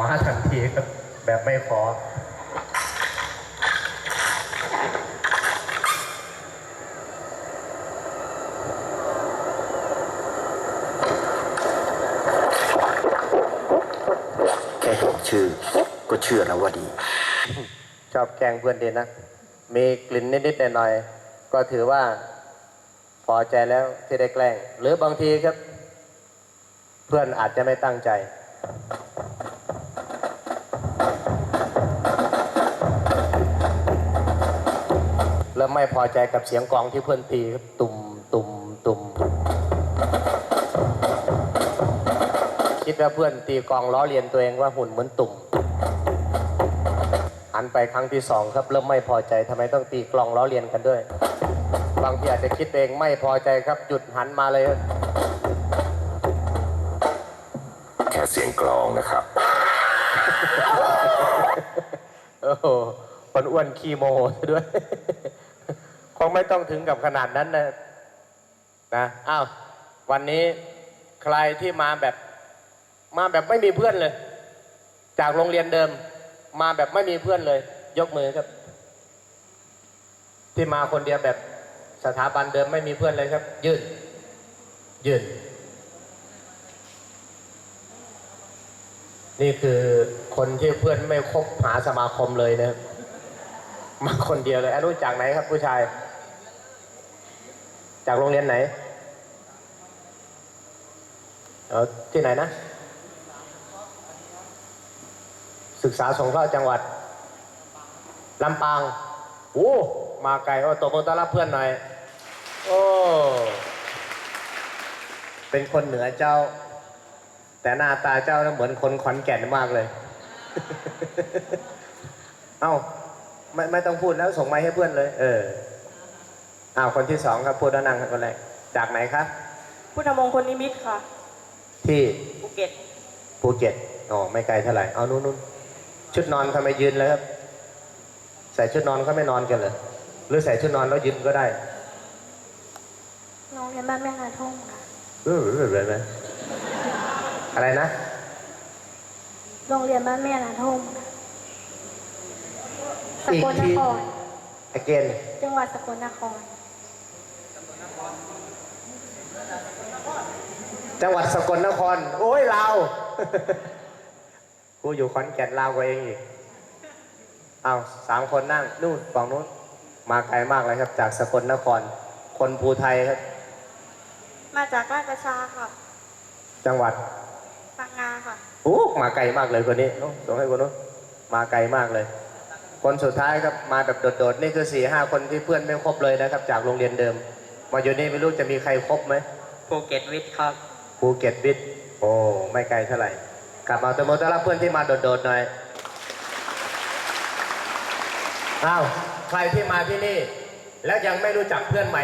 ว้าทันทีครับ แบบไม่ขอ แค่เห็นชื่อ ก็เชื่อแล้วว่าดี ชอบแกล้งเพื่อนดีนะ มีกลิ่นนิดๆหน่อยๆก็ถือว่าพอใจแล้วที่ได้แกล้ง หรือบางทีครับ เพื่อนอาจจะไม่ตั้งใจ แล้วไม่พอใจกับเสียงกลองที่เพื่อนตีครับตุ่มตุ่มตุ่มคิดว่าเพื่อนตีกลองล้อเลียนตัวเองว่าหุ่นเหมือนตุ่มหันไปครั้งที่สองครับเริ่มไม่พอใจทำไมต้องตีกลองล้อเลียนกันด้วย บางทีอาจจะคิดเองไม่พอใจครับหยุดหันมาเลยครับแค่เสียงกลองนะครับโอ้โหคนอ้วนขี้โมโหซะด้วยค งไม่ต้องถึงกับขนาดนั้นนะนะอ้าววันนี้ใครที่มาแบบมาแบบไม่มีเพื่อนเลย จากโรงเรียนเดิม มาแบบไม่มีเพื่อนเลย ยกมือครับ ที่มาคนเดียวแบบสถาบันเดิมไม่มีเพื่อนเลยครับ ยืนยืนนี่คือคนที่เพื่อนไม่คบหาสมาคมเลยนะครับมาคนเดียวเลยอรู้จากไหนครับผู้ชาย จากโรงเรียนไหนเออที่ไหนนะ ศึกษาสงเคราะห์จังหวัดลำปางโอ้มาไกลโอ้ตบมือต้อนรับเพื่อนหน่อย โอ้ เป็นคนเหนือเจ้า แต่หน้าตาเจ้านะเหมือนคนขอนแก่นมากเลย เอ้า ไม่ไม่ต้องพูดแล้วส่งไม้ให้เพื่อนเลย เออ อ้าวคนที่สองครับพูดแล้วนั่งครับคนแรกจากไหนครับพุทธมงคลนิมิตค่ะ ที่ภูเก็ตภูเก็ตอ๋อไม่ไกลเท่าไหร่เอานู่นนู่นชุดนอนทำไมยืนเลยครับ ใส่ชุดนอนเขาไม่นอนกันเหรอหรือใส่ชุดนอนแล้วยืนก็ได้โรงเรียนบ้านแม่นาทุ่งค่ะเออเออเออเอออะไรนะโรงเรียนบ้านแม่นาทุ่งค่ะสกลนคร again จังหวัดสกลนคร จังหวัดสกลนคร โอ้ยลาวกูอยู่ขอนแก่นลาวกว่าเองอีกเอาสามคนนั่งนู่นฝั่งนู้น มาไกลมากเลยครับ จากสกลนคร คนภูไทยครับ มาจากราชประชาค่ะจังหวัดพังงาค่ะโอ้มาไกลมากเลยคนนี้โอ้ส่งให้คนนู้นมาไกลมากเลย คนสุดท้ายครับมาแบบโดดๆนี่คือสี่ห้าคนที่เพื่อนไม่ครบเลยนะครับ จากโรงเรียนเดิม มาอยู่นี่ไม่รู้จะมีใครครบไหมภูเก็ตวิทย์ครับ ภูเก็ตบิดโอ้ไม่ไกลเท่าไหร่ กลับมาตัวโมต้อนรับเพื่อนที่มาโดดๆหน่อยอ้าวใครที่มาที่นี่ แล้วยังไม่รู้จักเพื่อนใหม่